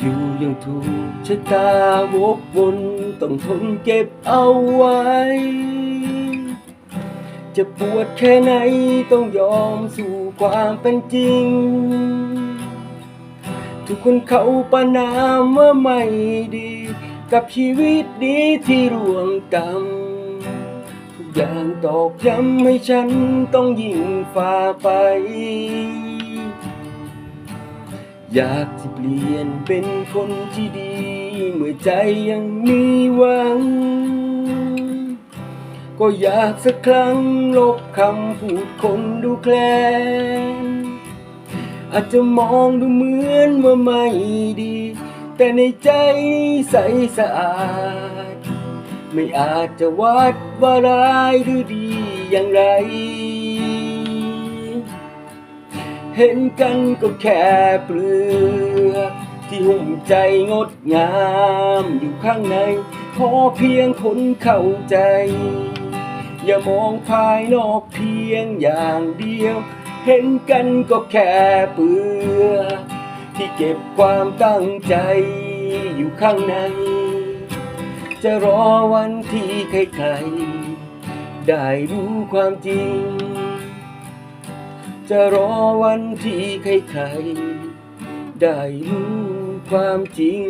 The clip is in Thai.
อยังถูกชะตาวกวนต้องทนเก็บเอาไว้ จะปวดแค่ไหนต้องยอมสู่ความเป็นจริง ทุกคนเขาประนามว่าไม่ดี กับชีวิตดีที่ร่วงกรรมทุกอย่างตอกย้ำให้ฉันต้องยิ่งฝ่าไป อยากจะเปลี่ยนเป็นคนที่ดี เมื่อใจยังมีหวัง ก็อยากสักครั้งลบคำพูดคนดูแคลน อาจจะมองดูเหมือนว่าไม่ดี แต่ในใจใสสะอาด ไม่อาจจะวัดว่าร้ายหรือดีอย่างไร เห็นกันก็แค่เปลือกที่หุ้มใจงดงามอยู่ข้างใน ขอเพียงคนเข้าใจ อย่ามองภายนอกเพียงอย่างเดียว เห็นกันก็แค่เปลือกที่เก็บความตั้งใจอยู่ข้างใน จะรอวันที่ใครๆได้รู้ความจริง จะรอวันที่ใครๆได้รู้ความจริง